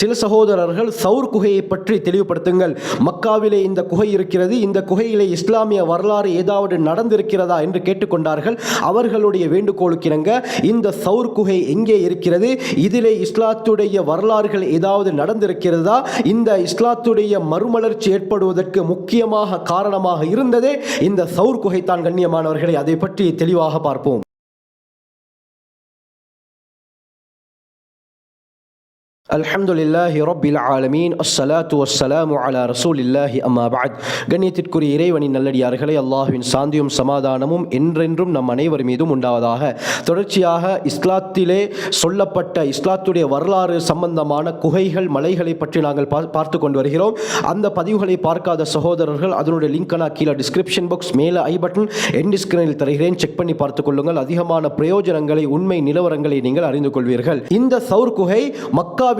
சில சகோதரர்கள் சவுர் குகையை பற்றி தெளிவுபடுத்துங்கள். மக்காவிலே இந்த குகை இருக்கிறது. இந்த குகையிலே இஸ்லாமிய வரலாறு ஏதாவது நடந்திருக்கிறதா என்று கேட்டுக்கொண்டார்கள். அவர்களுடைய வேண்டுகோளுக்கிணங்க இந்த சவுர் குகை எங்கே இருக்கிறது? இதிலே இஸ்லாத்துடைய வரலாறுகள் ஏதாவது நடந்திருக்கிறதா? இந்த இஸ்லாத்துடைய மறுமலர்ச்சி ஏற்படுவதற்கு முக்கியமாக காரணமாக இருந்ததே இந்த சவுர் குகை தான் கண்ணியமானவர்களை. அதை பற்றி தெளிவாக பார்ப்போம். அல்ஹம்துலில்லாஹி ரப்பில் ஆலமீன் அஸ்ஸலாத்து வஸ்ஸலாமு அலா ரசூலில்லாஹி அம்மா பஅத் கண்ணியத்திற்குரிய இறைவனின் நல்லடியார்களை அல்லாஹுவின் சாந்தியும் சமாதானமும் என்றென்றும் நம் அனைவர் மீதும் உண்டாவதாக. தொடர்ச்சியாக இஸ்லாத்திலே சொல்லப்பட்ட இஸ்லாத்துடைய வரலாறு சம்பந்தமான குகைகள் மலைகளை பற்றி நாங்கள் பா பார்த்து கொண்டு வருகிறோம். அந்த பதிவுகளை பார்க்காத சகோதரர்கள் அதனுடைய லிங்க் நான் கீழே டிஸ்கிரிப்ஷன் பாக்ஸ் மேலே ஐ பட்டன் என் ஸ்கிரீனில் தருகிறேன். செக் பண்ணி பார்த்துக் கொள்ளுங்கள். அதிகமான பிரயோஜனங்களை உண்மை நிலவரங்களை நீங்கள் அறிந்து கொள்வீர்கள். இந்த சவுர் குகை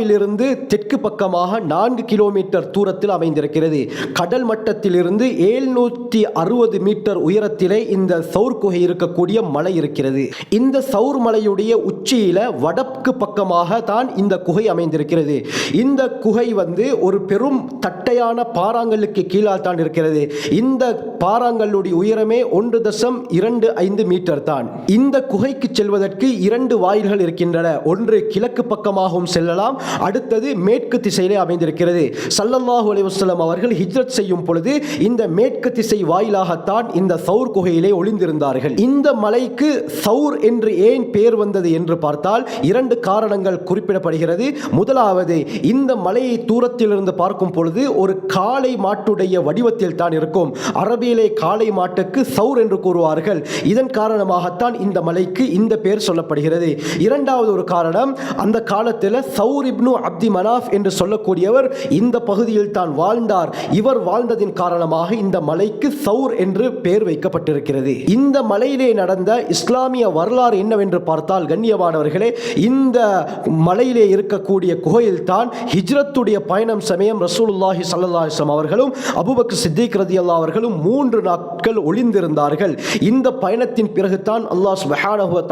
மக்காவிலிருந்து தெற்கு பக்கமாக நான்கு கிலோமீட்டர் தூரத்தில் அமைந்திருக்கிறது. கடல் மட்டத்திலிருந்து ஏழ்நூற்றி அறுபது மீட்டர் உயரத்திலே இந்த சவுர் குகை இருக்கக்கூடிய மலை இருக்கிறது. இந்த சவுர் மலையுடைய உச்சியில வடக்கு பக்கமாக தான் இந்த குகை அமைந்திருக்கிறது. இந்த குகை வந்து ஒரு பெரும் தட்டையான பாறாங்கல்லுக்கு கீழால் தான் இருக்கிறது. இந்த பாறாங்கல்லுடைய உயரமே ஒன்று தசம் இரண்டு ஐந்து மீட்டர் தான். இந்த குகைக்கு செல்வதற்கு இரண்டு வாயில்கள் இருக்கின்றன. ஒன்று கிழக்கு பக்கமாகவும் செல்லலாம் அடுத்தது மேற்கு திசையிலே அமைந்திருக்கிறது. சல்லல்லாஹு அலைவசல்லம் அவர்கள் ஹிஜ்ரத் செய்யும் பொழுது இந்த மேற்கு திசை வாயிலாகத்தான் இந்த சவுர் குகையிலே ஒளிந்திருந்தார்கள். இந்த மலைக்கு சவுர் என்று ஏன் பெயர் வந்தது என்று பார்த்தால் இரண்டு காரணங்கள் குறிப்பிடப்படுகிறது. முதலாவது இந்த மலையை தூரத்திலிருந்து பார்க்கும் பொழுது ஒரு காளை மாட்டுடைய வடிவத்தில் தான் இருக்கும். அரபியிலே காளை மாட்டுக்கு சவுர் என்று கூறுவார்கள். இதன் காரணமாகத்தான் இந்த மலைக்கு இந்த பெயர் சொல்லப்படுகிறது. இரண்டாவது ஒரு காரணம் அந்த காலத்தில் சவுர் இப்னு அப்தி மனாஃப் என்று சொல்லக்கூடியவர் இந்த பகுதியில் தான் வாழ்ந்தார். இவர் வாழ்ந்ததின் காரணமாக இந்த மலைக்கு சவுர் என்று பெயர் வைக்கப்பட்டிருக்கிறது. இந்த மலையிலே நடந்த இஸ்லாமிய வரலாறு என்னவென்று பார்த்தால் கண்ணியமானவர்களே இந்த மலையிலே இருக்கக்கூடிய குகையில் தான் ஹிஜ்ரத்துடைய பயணம் சமயம் ரசூலுல்லாஹி ஸல்லல்லாஹு அவர்களும் அபுபக் சித்திக் ரதியல்லாஹு அவர்களும் மூன்று நாட்கள் ஒளிந்திருந்தார்கள். இந்த பயணத்தின் பிறகுதான் அல்லாஹ் சுப்ஹானஹு வ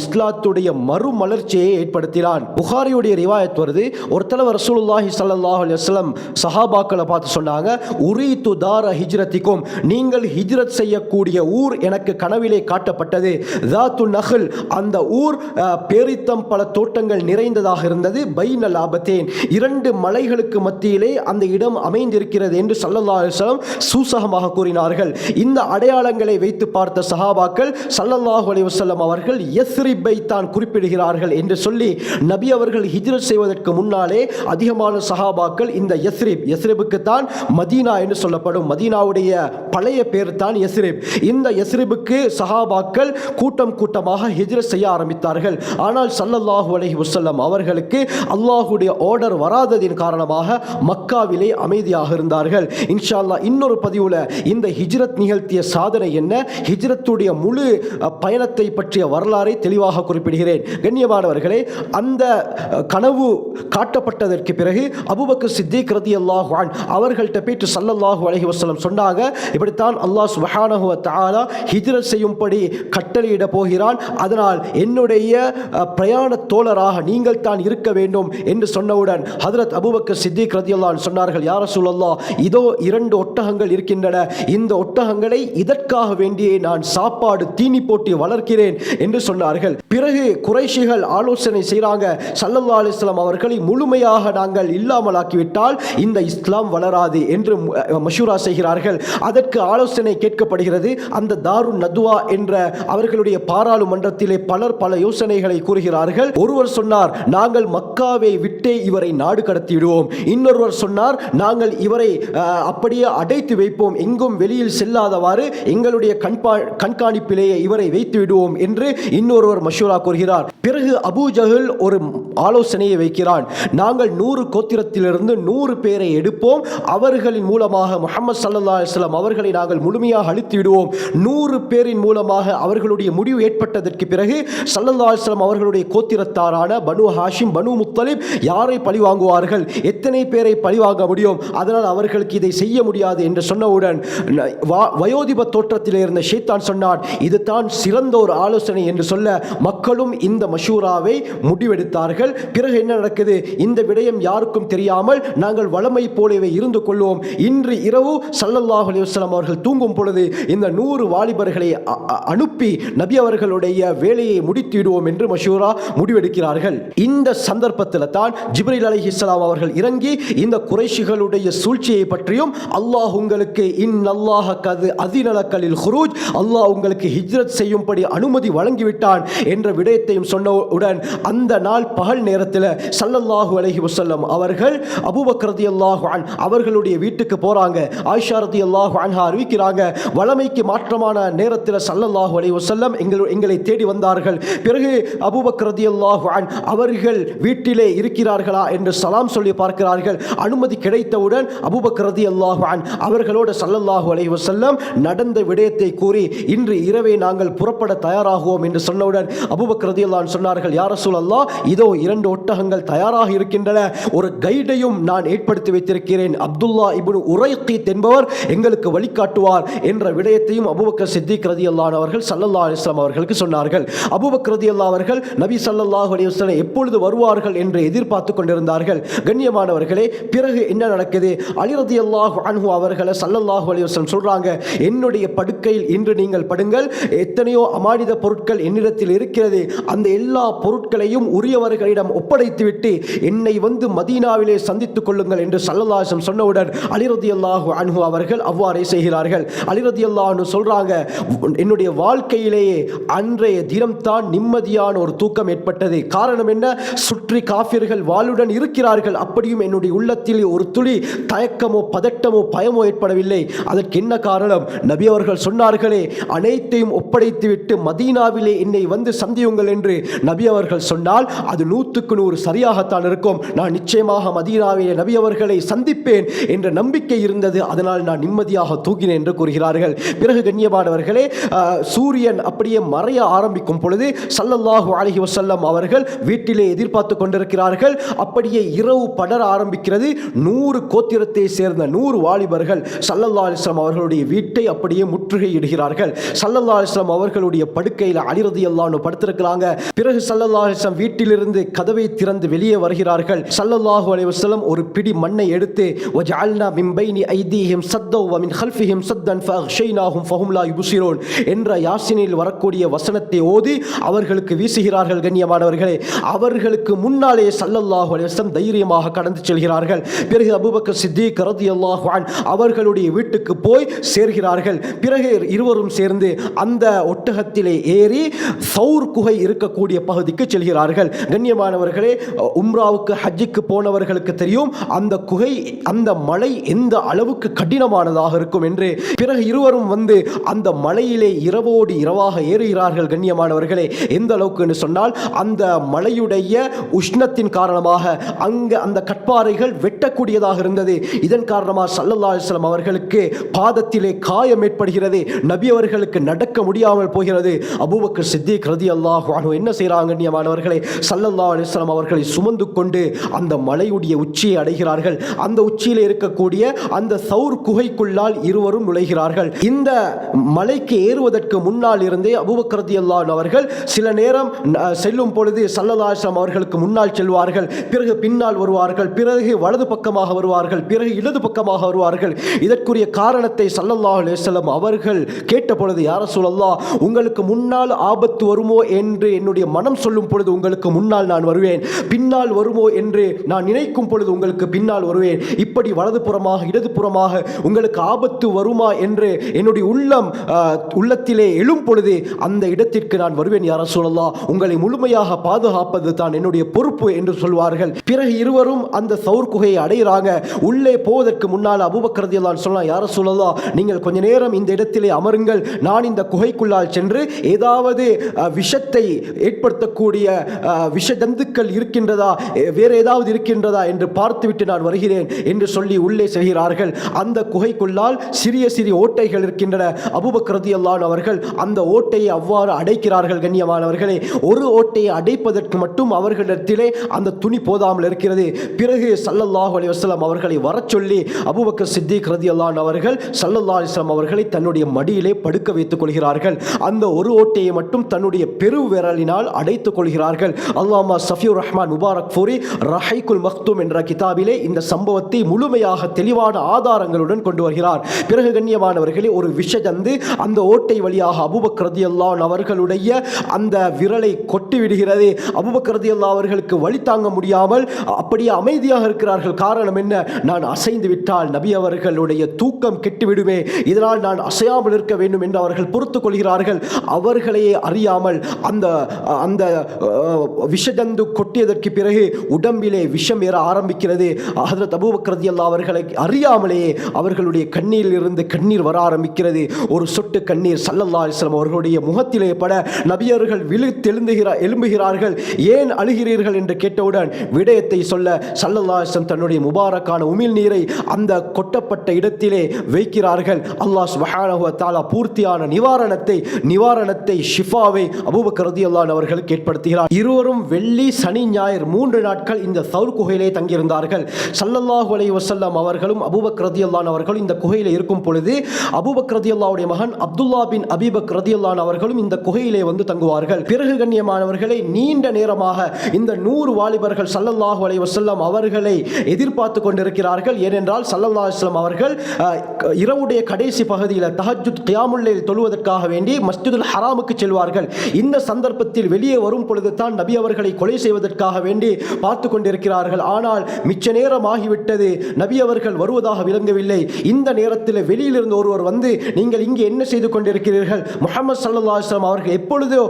இஸ்லாத்துடைய மறுமலர்ச்சியை ஏற்படுத்தினான். புகாரியுடைய ரிவாயத் வருது. ஒரு தடவை ரசூலுல்லாஹி சல்லாஹ் அலுவலம் சஹாபாக்களை பார்த்து சொன்னாங்க உரி துதார ஹிஜ்ரத்திக்கும் நீங்கள் ஹிஜ்ரத் செய்யக்கூடிய ஊர் எனக்கு கனவிலே காட்டப்பட்டது. தாத்து நகல் அந்த ஊர் பேரித்தம் பல தோட்டங்கள் நிறைந்ததாக இருந்தது. பைனல் ஆபத்தேன் இரண்டு மலைகளுக்கு மத்தியிலே அந்த இடம் அமைந்திருக்கிறது என்று சல்லல்லாஹு அலுவலம் சூசகமாக கூறினார்கள். இந்த அடையாளங்களை வைத்து பார்த்த சஹாபாக்கள் சல்லல்லாஹு அலைஹி வஸல்லம் அவர்கள் யஸ்ரிப்பை தான் குறிப்பிடுகிறார்கள் என்று சொல்லி நபி அவர்கள் ஹிஜ்ரத் செய்வதற்கு வருவதற்கு முன்னாலே அதிகமான சஹாபாக்கள் இந்த யஸ்ரிப் யஸ்ரிபுக்கு தான் மதீனா என்று சொல்லப்படும். மதீனாவுடைய பழைய பேர் தான் யஸ்ரிப். இந்த யஸ்ரிபுக்கு சஹாபாக்கள் கூட்டம் கூட்டமாக ஹிஜ்ரத் செய்ய ஆரம்பித்தார்கள். ஆனால் சல்லல்லாஹு அலஹி வசல்லம் அவர்களுக்கு அல்லாஹுடைய ஆர்டர் வராததின் காரணமாக மக்காவிலே அமைதியாக இருந்தார்கள். இன்ஷால்லா இன்னொரு பதிவில் இந்த ஹிஜ்ரத் நிகழ்த்திய சாதனை என்ன? ஹிஜ்ரத்துடைய முழு பயணத்தை பற்றிய வரலாறை தெளிவாக குறிப்பிடுகிறேன். கண்ணியமானவர்களே அந்த கனவு காட்டப்பட்டதற்கு பிறகு அபுபக்கு சித்திக் ரதி அல்லாஹான் அவர்கள்ட்ட போயிட்டு சல்லல்லாஹு அலஹி வசலம் சொன்னாங்க இப்படித்தான் அல்லாஹ் சுபஹானஹு தாலா ஹிஜ்ரத் செய்யும்படி கட்டளையிட போகிறான். அதனால் என்னுடைய பிரயாண தோழராக நீங்கள் தான் இருக்க வேண்டும் என்று சொன்னவுடன் ஹதரத் அபூபக்கர் சித்திக் ரதியல்லாஹு சொன்னார்கள் யார சூழல்லா இதோ இரண்டு ஒட்டகங்கள் இருக்கின்றன. இந்த ஒட்டகங்களை இதற்காக வேண்டியே நான் சாப்பாடு தீனி போட்டு வளர்க்கிறேன் என்று சொன்னார்கள். பிறகு குறைஷிகள் ஆலோசனை செய்கிறாங்க சல்லல்லா அலிஸ்லாம் அவர்களை முழுமையாக நாங்கள் இல்லாமலாக்கிவிட்டால் இந்த இஸ்லாம் வளராது என்று மஷூரா செய்கிறார்கள். அதற்கு ஆலோசனை கேட்கப்படுகிறது. அந்த தாரு நதுவா என்ற அவர்களுடைய பாராளுமன்றத்திலே பலர் பல யோசனைகளை கூறுகிறார்கள். ஒருவர் சொன்னார் நாங்கள் மக்காவை விட்டே இவரை நாடு கடத்தி விடுவோம் இன்னொருவர் சொன்னார் நாங்கள் இவரை அப்படியே அடைத்து வைப்போம். எங்கும் வெளியில் செல்லாதவாறு எங்களுடைய கண்பா கண்காணிப்பிலேயே இவரை வைத்து விடுவோம் என்று இன்னொருவர் மஷூரா கூறுகிறார். பிறகு அபூ ஜஹல் ஒரு ஆலோசனையை வைக்கிறான் நாங்கள் நூறு கோத்திரத்திலிருந்து நூறு பேரை எடுப்போம். அவர்களின் மூலமாக முகமது சல்லா அலிஸ்லாம் அவர்களை நாங்கள் முழுமையாக அழித்து விடுவோம். நூறு பேரின் மூலமாக அவர்களுடைய முடிவு ஏற்பட்டதற்கு பிறகு சல்லல்லா அலிஸ்லாம் அவர்களுடைய கோத்திரத்தாரான பனு ஹாஷிம் பனு முத்தலிப் யாரை பழி வாங்குவார்கள்? எத்தனை பேரை பழிவாங்க முடியும்? அதனால் அவர்களுக்கு இதை செய்ய முடியாது என்று சொன்னவுடன் வயோதிப தோற்றத்தில் இருந்த ஷேத்தான் சொன்னான் இது தான் சிறந்த ஒரு ஆலோசனை என்று சொல்ல மக்களும் இந்த மஷூராவை முடிவெடுத்தார்கள். பிறகு என்ன நடக்கிறது நடக்குது. இந்த விடயம் யாருக்கும் தெரியாமல் நாங்கள் வளமை போலவே இருந்து கொள்வோம். இன்று இரவு சல்லல்லாஹ் அலிவஸ்லாம் அவர்கள் தூங்கும் பொழுது இந்த நூறு வாலிபர்களை அனுப்பி நபி அவர்களுடைய வேலையை முடித்திடுவோம் என்று மஷூரா முடிவெடுக்கிறார்கள். இந்த சந்தர்ப்பத்தில் தான் ஜிப்ரில் அலி இஸ்லாம் அவர்கள் இறங்கி இந்த குறைஷிகளுடைய சூழ்ச்சியை பற்றியும் அல்லாஹ் உங்களுக்கு இன் அல்லாஹ் கது அதிநலக்கலில் ஹுரூஜ் அல்லாஹ் உங்களுக்கு ஹிஜ்ரத் செய்யும்படி அனுமதி வழங்கிவிட்டான் என்ற விடயத்தையும் சொன்னவுடன் அந்த நாள் பகல் நேரத்தில் சல்லல்லாஹு அலஹி வசல்லம் அவர்கள் அபுபக்ரதி அல்லாஹு அன் அவர்களுடைய வீட்டுக்கு போகிறாங்க ஆயிஷாரதி அல்லாஹு அன்ஹா அறிவிக்கிறாங்க வளமைக்கு மாற்றமான நேரத்தில் சல்லல்லாஹு அலி வசல்லம் எங்கள் எங்களை தேடி வந்தார்கள். பிறகு அபுபக்ரதி அல்லாஹு அன் அவர்கள் வீட்டிலே இருக்கிறார்களா? என்று சலாம் சொல்லி பார்க்கிறார்கள். அனுமதி கிடைத்தவுடன் அபுபக்ரதி அல்லாஹு அன் அவர்களோடு சல்லல்லாஹு அலி வசல்லம் நடந்த விடயத்தை கூறி இன்று இரவே நாங்கள் புறப்பட தயாராகுவோம் என்று சொன்னவுடன் அபுபக்ரதி அல்லான் சொன்னார்கள் யார் சூழல்லா இதோ இரண்டு ஒட்டகங்கள் தயாராக இருக்கின்றன. ஒரு கைடையும் நான் ஏற்படுத்தி வைத்திருக்கிறேன். அப்துல்லா இபுன் உரைகீத் என்பவர் எங்களுக்கு வழிகாட்டுவார் என்ற விடயத்தையும் அபூபக்கர் சித்திக் ரதியல்லான் அவர்கள் சல்லல்லா அலிஸ்லாம் அவர்களுக்கு சொன்னார்கள். அபுபக் ரதி அல்லா அவர்கள் நபி சல்லாஹ் அலிஸ்லாம் எப்பொழுது வருவார்கள் என்று எதிர்பார்த்து கொண்டிருந்தார்கள். கண்ணியமானவர்களே பிறகு என்ன நடக்குது? அலி ரதியல்லாஹு அன்ஹு அவர்களை சல்லல்லாஹ் அலைஹி சொல்கிறாங்க சொல்றாங்க என்னுடைய படுக்கையில் இன்று நீங்கள் படுங்கள். எத்தனையோ அமானித பொருட்கள் என்னிடத்தில் இருக்கிறது. அந்த எல்லா பொருட்களையும் உரியவர்களிடம் ஒப்படைத்து விட்டு என்னை வந்து மதீனாவிலே சந்தித்துக் கொள்ளுங்கள் என்று சல்லல்லாஹம் சொன்னவுடன் அலிரதி அல்லாஹு அன்ஹு அவர்கள் அவ்வாறே செய்கிறார்கள். அலிரதி அல்லாஹு சொல்றாங்க என்னுடைய வாழ்க்கையிலேயே அன்றைய தினம்தான் நிம்மதியான ஒரு தூக்கம் ஏற்பட்டது. காரணம் என்ன? சுற்றி காஃபியர்கள் வாளுடன் இருக்கிறார்கள். அப்படியும் என்னுடைய உள்ளத்தில் ஒரு துளி தயக்கமோ பதட்டமோ பயமோ ஏற்படவில்லை. அதற்கு என்ன காரணம்? நபி அவர்கள் சொன்னார்களே அனைத்தையும் ஒப்படைத்துவிட்டு மதீனாவிலே என்னை வந்து சந்தியுங்கள் என்று நபி அவர்கள் சொன்னால் அது நூற்றுக்கு நூறு சரியாக சரியாகத்தான் இருக்கும். நான் நிச்சயமாக மதீனாவிலே நபி அவர்களை சந்திப்பேன் என்ற நம்பிக்கை இருந்தது. அதனால் நான் நிம்மதியாக தூங்கினேன் என்று கூறுகிறார்கள். பிறகு கண்ணியமானவர்களே சூரியன் அப்படியே மறைய ஆரம்பிக்கும் பொழுது சல்லல்லாஹு அலைஹி வசல்லம் அவர்கள் வீட்டிலே எதிர்பார்த்து கொண்டிருக்கிறார்கள். அப்படியே இரவு படர ஆரம்பிக்கிறது. நூறு கோத்திரத்தை சேர்ந்த நூறு வாலிபர்கள் சல்லல்லா அலிஸ்லாம் அவர்களுடைய வீட்டை அப்படியே முற்றுகையிடுகிறார்கள். சல்லல்லா அலிஸ்லாம் அவர்களுடைய படுக்கையில் அலிரதி எல்லாம் படுத்திருக்கிறாங்க. பிறகு சல்லல்லா அலிஸ்லாம் வீட்டிலிருந்து கதவை திறந்து வெளியே வருகிறார்கள். சல்லல்லாஹு அலைவசலம் ஒரு பிடி மண்ணை எடுத்து வஜஅல்னா மிம்பைனி ஐதீஹிம் சத்தோ வமின் ஹல்ஃபிஹிம் சத்தன் ஃபஹ்ஷைனாகும் ஃபஹும்லா லா என்ற யாசினில் வரக்கூடிய வசனத்தை ஓதி அவர்களுக்கு வீசுகிறார்கள் கண்ணியமானவர்களே. அவர்களுக்கு முன்னாலே சல்லல்லாஹு அலைவசம் தைரியமாக கடந்து செல்கிறார்கள். பிறகு அபூபக்கர் சித்திக் ரலியல்லாஹு அன் அவர்களுடைய வீட்டுக்கு போய் சேர்கிறார்கள். பிறகு இருவரும் சேர்ந்து அந்த ஒட்டகத்திலே ஏறி சௌர் குகை இருக்கக்கூடிய பகுதிக்கு செல்கிறார்கள். கண்ணியமானவர்களே உம்ராவுக்கு ஹஜ்ஜுக்கு போனவர்களுக்கு தெரியும் அந்த குகை அந்த மலை எந்த அளவுக்கு கடினமானதாக இருக்கும் என்று. பிறகு இருவரும் வந்து அந்த மலையிலே இரவோடு இரவாக ஏறுகிறார்கள் கண்ணியமானவர்களே. எந்த அளவுக்கு என்று சொன்னால் அந்த மலையுடைய உஷ்ணத்தின் காரணமாக அங்கு அந்த கட்பாறைகள் வெட்டக்கூடியதாக இருந்தது. இதன் காரணமாக சல்லல்லா அலிஸ்லாம் அவர்களுக்கு பாதத்திலே காயம் ஏற்படுகிறது. நபி அவர்களுக்கு நடக்க முடியாமல் போகிறது. அபூபக்கர் சித்திக் ரதி அல்லாஹ் என்ன செய்கிறாங்க கண்ணியமானவர்களே? சல்லல்லா அலிஸ்லாம் அவர்களை சுமந்து கொண்டு அந்த மலையுடைய உச்சியை அடைகிறார்கள். அந்த உச்சியில் இருக்கக்கூடிய அந்த சவுர் குகைக்குள்ளால் இருவரும் நுழைகிறார்கள். இந்த மலைக்கு ஏறுவதற்கு முன்னால் இருந்தே அபுபக்ரதி அல்லான் அவர்கள் சில நேரம் செல்லும் பொழுது சல்லதாசம் அவர்களுக்கு முன்னால் செல்வார்கள். பிறகு பின்னால் வருவார்கள். பிறகு வலது பக்கமாக வருவார்கள். பிறகு இடது பக்கமாக வருவார்கள். இதற்குரிய காரணத்தை சல்லல்லாஹ் அலுவலம் அவர்கள் கேட்ட பொழுது யார சொல்லல்லா உங்களுக்கு முன்னால் ஆபத்து வருமோ? என்று என்னுடைய மனம் சொல்லும் பொழுது உங்களுக்கு முன்னால் நான் வருவேன். பின் பின்னால் வருமோ என்று நான் நினைக்கும் பொழுது உங்களுக்கு பின்னால் வருவேன். இப்படி வலது புறமாக இடது புறமாக உங்களுக்கு ஆபத்து வருமா என்று என்னுடைய உள்ளம் உள்ளத்திலே எழும் பொழுது அந்த இடத்திற்கு நான் வருவேன் யார சொல்லலாம் உங்களை முழுமையாக பாதுகாப்பது தான் என்னுடைய பொறுப்பு என்று சொல்வார்கள். பிறகு இருவரும் அந்த சவுர் குகையை அடைகிறாங்க. உள்ளே போவதற்கு முன்னால் அபுபக்கரதியெல்லாம் சொல்லலாம் யார சொல்லலாம் நீங்கள் கொஞ்ச நேரம் இந்த இடத்திலே அமருங்கள். நான் இந்த குகைக்குள்ளால் சென்று ஏதாவது விஷத்தை ஏற்படுத்தக்கூடிய விஷ ஜந்துக்கள் இருக்கின்ற இருக்கின்றதா? வேறு ஏதாவது இருக்கின்றதா என்று பார்த்துவிட்டு நான் வருகிறேன் என்று சொல்லி உள்ளே செல்கிறார்கள். அந்த குகைக்குள்ளால் சிறிய சிறிய ஓட்டைகள் இருக்கின்றன. அபுபக்ரதி அல்லான் அவர்கள் அந்த ஓட்டையை அவ்வாறு அடைக்கிறார்கள் கண்ணியமானவர்களே. ஒரு ஓட்டையை அடைப்பதற்கு மட்டும் அவர்களிடத்திலே அந்த துணி போதாமல் இருக்கிறது. பிறகு சல்லல்லாஹு அலைஹி அவர்களை வரச் சொல்லி அபுபக்கர் சித்திக் ரதியல்லான் அவர்கள் சல்லல்லா அலிஸ்லாம் அவர்களை தன்னுடைய மடியிலே படுக்க வைத்துக் கொள்கிறார்கள். அந்த ஒரு ஓட்டையை மட்டும் தன்னுடைய பெரு விரலினால் அடைத்துக் கொள்கிறார்கள். அல்லாமா சஃபியூர் ரஹ்மான் முபாரக் ஃபூரி ரஹைக்குல் மக்தூம் என்ற கிதாபிலே இந்த சம்பவத்தை முழுமையாக தெளிவான ஆதாரங்களுடன் கொண்டு வருகிறார். பிறகு கண்ணியமானவர்களே ஒரு விஷஜந்து அந்த ஓட்டை வழியாக அபுபக்கர் ரதியல்லான் அவர்களுடைய அந்த விரலை கொட்டி விடுகிறது அபுபக்கர் ரதியல்லா அவர்களுக்கு வழி தாங்க முடியாமல் அப்படியே அமைதியாக இருக்கிறார்கள். காரணம் என்ன? நான் அசைந்து விட்டால் நபி அவர்களுடைய தூக்கம் கெட்டுவிடுமே. இதனால் நான் அசையாமல் இருக்க வேண்டும் என்று அவர்கள் பொறுத்துக் கொள்கிறார்கள். அவர்களையே அறியாமல் அந்த அந்த அஹ், விஷஜந்து கொட்டியதற்கு பிறகு உடம்பிலே விஷம் ஏற ஆரம்பிக்கிறது. ஹதரத் அபூபக்கர் அல்லா அவர்களை அறியாமலேயே அவர்களுடைய கண்ணீரில் இருந்து கண்ணீர் வர ஆரம்பிக்கிறது. ஒரு சொட்டு கண்ணீர் சல்லல்லா அலைஹி அவர்களுடைய முகத்திலே பட நபியர்கள் விழுத்தெழுந்துகிறார் எழும்புகிறார்கள். ஏன் அழுகிறீர்கள்? என்று கேட்டவுடன் விடயத்தை சொல்ல சல்லல்லா அலைஹி தன்னுடைய முபாரக்கான உமிழ் நீரை அந்த கொட்டப்பட்ட இடத்திலே வைக்கிறார்கள். அல்லாஹ் சுப்ஹானஹு பூர்த்தியான நிவாரணத்தை நிவாரணத்தை ஷிஃபாவை அபூபக்கர் ரலியல்லாஹு அன்ஹு அவர்களுக்கு ஏற்படுத்துகிறார் இருவரும் வெள்ளி சனி ஞாயிறு மூன்று நாட்கள் இந்த சவுர் குகையிலே தங்கியிருந்தார்கள். சல்லல்லாஹு அலைஹி வசல்லாம் அவர்களும் அபுபக் ரதியல்லான் அவர்களும் இந்த குகையில் இருக்கும் பொழுது அபுபக் ரதியல்லாவுடைய மகன் அப்துல்லா பின் அபிபக் ரதியல்லான் அவர்களும் இந்த குகையிலே வந்து தங்குவார்கள். பிறகு கண்ணியமானவர்களை நீண்ட நேரமாக இந்த நூறு வாலிபர்கள் சல்லல்லாஹு அலைஹி வசல்லாம் அவர்களை எதிர்பார்த்து கொண்டிருக்கிறார்கள். ஏனென்றால் சல்லல்லா அலைஹி அவர்கள் இரவுடைய கடைசி பகுதியில் தஹஜுத் கியாமுல்லைல் தொழுவதற்காக வேண்டி மஸ்ஜிதுல் ஹராமுக்கு செல்வார்கள். இந்த சந்தர்ப்பத்தில் வெளியே வரும் பொழுது தான் நபி அவர்களை கொலை செய்வதற்காக வேண்டி பார்த்து கொண்டிருக்கிறார்கள் ஆனால் மிச்ச நேரம் ஆகிவிட்டது நபி அவர்கள் வருவதாக விளங்கவில்லை. இந்த நேரத்தில் வெளியிலிருந்து ஒருவர் வந்து நீங்கள் இங்கே என்ன செய்து கொண்டிருக்கிறீர்கள்? முகமது சல்லா அவர்கள் எப்பொழுதோ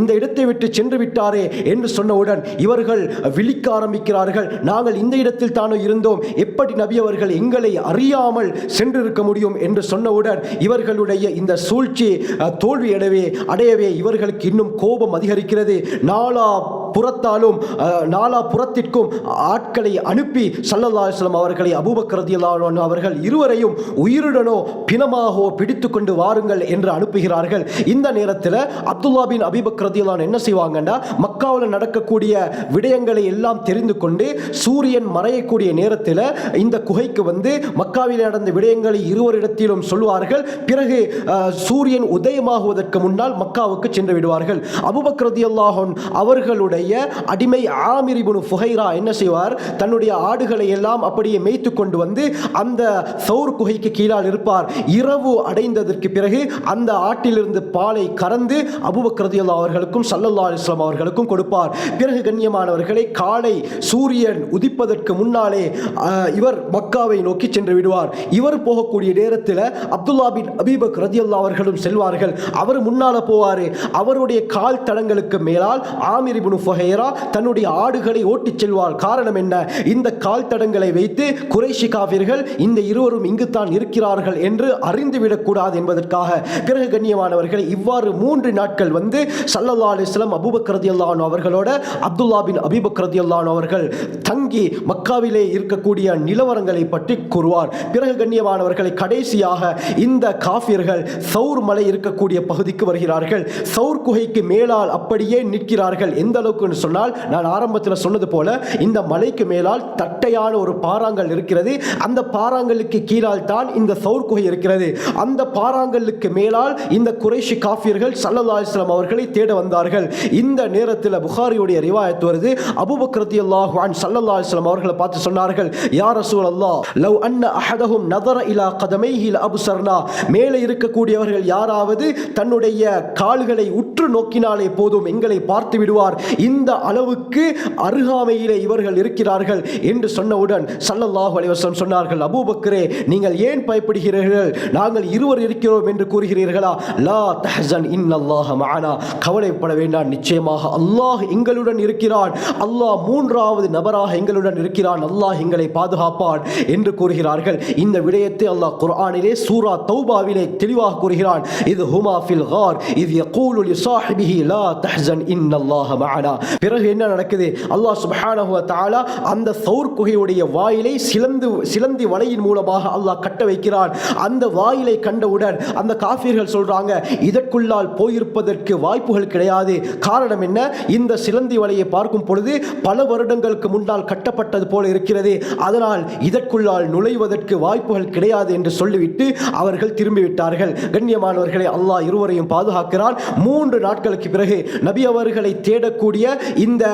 இந்த இடத்தை விட்டு சென்று விட்டாரே என்று சொன்னவுடன் இவர்கள் விழிக்க ஆரம்பிக்கிறார்கள். நாங்கள் இந்த இடத்தில் தானோ இருந்தோம். எப்படி நபி அவர்கள் எங்களை அறியாமல் சென்றிருக்க முடியும்? என்று சொன்னவுடன் இவர்களுடைய இந்த சூழ்ச்சி தோல்வியடவே அடையவே அடையவே இவர்களுக்கு இன்னும் கோபம் அதிகரிக்கிறது. நாலா புறத்தாலும் நாலா புறத்திற்கும் ஆட்களை அனுப்பி சல்லல்லாஸ்லம் அவர்களை அபூபக்கர் அவர்கள் இருவரையும் உயிருடனோ பிணமாகவோ பிடித்து கொண்டு வாருங்கள் என்று அனுப்புகிறார்கள். இந்த நேரத்தில் அப்துல்லா பின் அபிபக்ரதியலான் என்ன செய்வாங்கன்னா மக்காவில் நடக்கக்கூடிய விடயங்களை எல்லாம் தெரிந்து கொண்டு சூரியன் மறையக்கூடிய நேரத்தில் இந்த குகைக்கு வந்து மக்காவில் நடந்த விடயங்களை இருவரிடத்திலும் சொல்வார்கள் பிறகு சூரியன் உதயமாகுவதற்கு முன்னால் மக்காவுக்கு சென்று விடுவார்கள். அபுபக்ரதியல்லாஹன் அவர்களுடைய அவர்களுடைய அடிமை ஆமிரிபுனு இப்னு ஃபுஹைரா என்ன செய்வார்? தன்னுடைய ஆடுகளை எல்லாம் அப்படியே மேய்த்து கொண்டு வந்து அந்த சௌர் குகைக்கு கீழால் இருப்பார். இரவு அடைந்ததற்கு பிறகு அந்த ஆட்டிலிருந்து பாலை கறந்து அபுபக்ரதியுல்லா அவர்களுக்கும் சல்லல்லா அலிஸ்லாம் அவர்களுக்கும் கொடுப்பார். பிறகு கண்ணியமானவர்களை காலை சூரியன் உதிப்பதற்கு முன்னாலே இவர் மக்காவை நோக்கி சென்று விடுவார். இவர் போகக்கூடிய நேரத்தில் அப்துல்லா பின் அபீபக் ரதியுல்லா அவர்களும் செல்வார்கள். அவர் முன்னால போவார். அவருடைய கால் தடங்களுக்கு மேலால் ஆமிரிபுனு இப்னு தன்னுடைய ஆடுகளை ஓட்டிச் செல்வார் காரணம் என்ன? இந்த கால் தடங்களை வைத்து குறைஷி காவிர்கள் இந்த இருவரும் இங்குத்தான் இருக்கிறார்கள் என்று அறிந்துவிடக்கூடாது என்பதற்காக. பிறகு கண்ணியமானவர்கள் இவ்வாறு மூன்று நாட்கள் வந்து சல்லல்லா அலிஸ்லாம் அபுபக்ரதி ரதியல்லான் அவர்களோட அப்துல்லா பின் அபிபக்ரதி ரதியல்லான் அவர்கள் தங்கி மக்காவிலே இருக்கக்கூடிய நிலவரங்களை பற்றி கூறுவார். பிறகு கண்ணியமானவர்களை கடைசியாக இந்த காஃபியர்கள் சௌர் மலை இருக்கக்கூடிய பகுதிக்கு வருகிறார்கள். சௌர் குகைக்கு மேலால் அப்படியே நிற்கிறார்கள். எந்த அளவுக்கு அளவுக்குன்னு சொன்னால் நான் ஆரம்பத்தில் சொன்னது போல இந்த மலைக்கு மேலால் தட்டையான ஒரு பாறாங்கல் இருக்கிறது. அந்த பாறாங்கலுக்கு கீழால் தான் இந்த சவுர் குகை இருக்கிறது. அந்த பாறாங்கலுக்கு மேலால் இந்த குறைஷி காஃபியர்கள் சல்லல்லா இஸ்லாம் அவர்களை தேட வந்தார்கள். இந்த நேரத்தில் புகாரியுடைய ரிவாயத் வருது. அபுபக்ரதி அல்லாஹான் அன் சல்லல்லா அலிஸ்லாம் அவர்களை பார்த்து சொன்னார்கள் யார் ரசூல் அல்லா லவ் அன்ன அஹதஹும் நதர இலா கதமைஹி அபுசர்னா மேலே இருக்கக்கூடியவர்கள் யாராவது தன்னுடைய கால்களை உற்று நோக்கினாலே போதும் எங்களை பார்த்து விடுவார். இந்த இந்த அளவுக்கு அருகாமையிலே இவர்கள் இருக்கிறார்கள் என்று சொன்னவுடன் சல்லல்லாஹு அலைவசம் சொன்னார்கள் அபூபக்கரே நீங்கள் ஏன் பயப்படுகிறீர்கள்? நாங்கள் இருவர் இருக்கிறோம் என்று கூறுகிறீர்களா? லா தஹசன் இன்னல்லாஹ மானா கவலைப்பட வேண்டாம் நிச்சயமாக அல்லாஹ் எங்களுடன் இருக்கிறான். அல்லாஹ் மூன்றாவது நபராக எங்களுடன் இருக்கிறான். அல்லாஹ் எங்களை பாதுகாப்பான். என்று கூறுகிறார்கள். இந்த விடயத்தை அல்லாஹ் குர்ஆனிலே சூரா தௌபாவிலே தெளிவாக கூறுகிறான். இது ஹுமா ஃபில் ஹார் இது யகூலு லிசாஹிபிஹி லா லா இன் இன்னல்லாஹ மானா பிறகு என்ன நடக்குது? அல்லாஹ் சுபஹானஹுவ தாலா அந்த சவுர் குகையுடைய வாயிலை சிலந்து சிலந்தி வலையின் மூலமாக அல்லாஹ் கட்ட வைக்கிறான். அந்த வாயிலை கண்டவுடன் அந்த காஃபியர்கள் சொல்றாங்க இதற்குள்ளால் போயிருப்பதற்கு வாய்ப்புகள் கிடையாது. காரணம் என்ன? இந்த சிலந்தி வலையை பார்க்கும் பொழுது பல வருடங்களுக்கு முன்னால் கட்டப்பட்டது போல இருக்கிறது. அதனால் இதற்குள்ளால் நுழைவதற்கு வாய்ப்புகள் கிடையாது என்று சொல்லிவிட்டு அவர்கள் திரும்பிவிட்டார்கள். கண்ணியமானவர்களை அல்லாஹ் இருவரையும் பாதுகாக்கிறான். மூன்று நாட்களுக்கு பிறகு நபி அவர்களை தேடக்கூடிய ஹிஜ்ரத்துடைய இந்த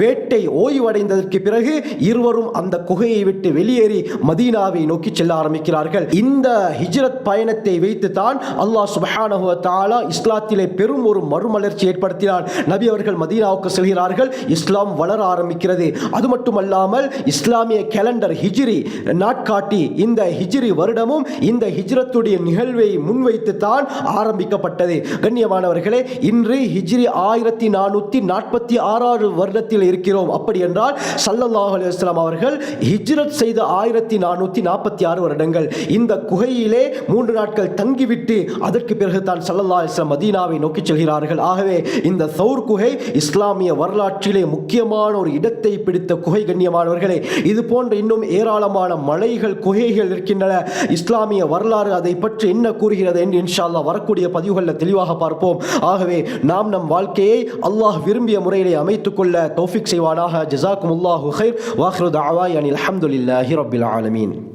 வேட்டை ஓய்வடைந்ததற்கு பிறகு இருவரும் அந்த குகையை விட்டு வெளியேறி மதீனாவை நோக்கி செல்ல ஆரம்பிக்கிறார்கள். இந்த ஹிஜ்ரத் பயணத்தை வைத்து தான் அல்லாஹ் சுபஹானஹு தாலா இஸ்லாத்திலே பெரும் ஒரு மறுமலர்ச்சி ஏற்படுத்தினார் நபி அவர்கள் மதீனாவுக்கு செல்கிறார்கள். இஸ்லாம் வளர ஆரம்பிக்கிறது. அது மட்டுமல்லாமல் இஸ்லாமிய கேலண்டர் ஹிஜ்ரி நாட்காட்டி இந்த ஹிஜ்ரி வருடமும் இந்த ஹிஜ்ரத்துடைய நிகழ்வை முன்வைத்து தான் ஆரம்பிக்கப்பட்டது. கண்ணியமானவர்களே இன்று ஹிஜ்ரி ஆயிரத்தி நானூற்றி நாற்பத்தி ஆறாவது வருடத்தில் இருக்கிறோம். அப்படி என்றால் சல்லல்லாஹ் அலுவலாம் அவர்கள் ஹிஜ்ரத் செய்த ஆயிரத்தி நானூற்றி நாற்பத்தி ஆறு வருடங்கள். இந்த குகையிலே மூன்று நாட்கள் தங்கிவிட்டு அதற்கு பிறகு தான் சல்லல்லா இஸ்லாம் மதீனாவை நோக்கி செல்கிறார்கள். ஆகவே இந்த சவுர் குகை இஸ்லாமிய வரலாற்றிலே முக்கியமான ஒரு இடத்தை பிடித்த குகை கண்ணியமானவர்களே இது போன்ற இன்னும் ஏராளமான மலைகள் குகைகள் இருக்கின்றன. இஸ்லாமிய வரலாறு அதை பற்றி என்ன கூறுகிறது என்று இன்ஷா அல்லாஹ் வரக்கூடிய பதிவுகளில் தெளிவாக பார்ப்போம். ஆகவே நாம் நம் வாழ்க்கையை அல்லாஹ் விரும்பிய முறை வாழ்க்கையிலே அமைத்துக் கொள்ள தௌஃபிக் செய்வானாக. ஜசாக்குமுல்லாஹு ஹைர் வாஹ்ரு தாவா அனில் அஹமதுல்லாஹி ரபில் ஆலமீன்.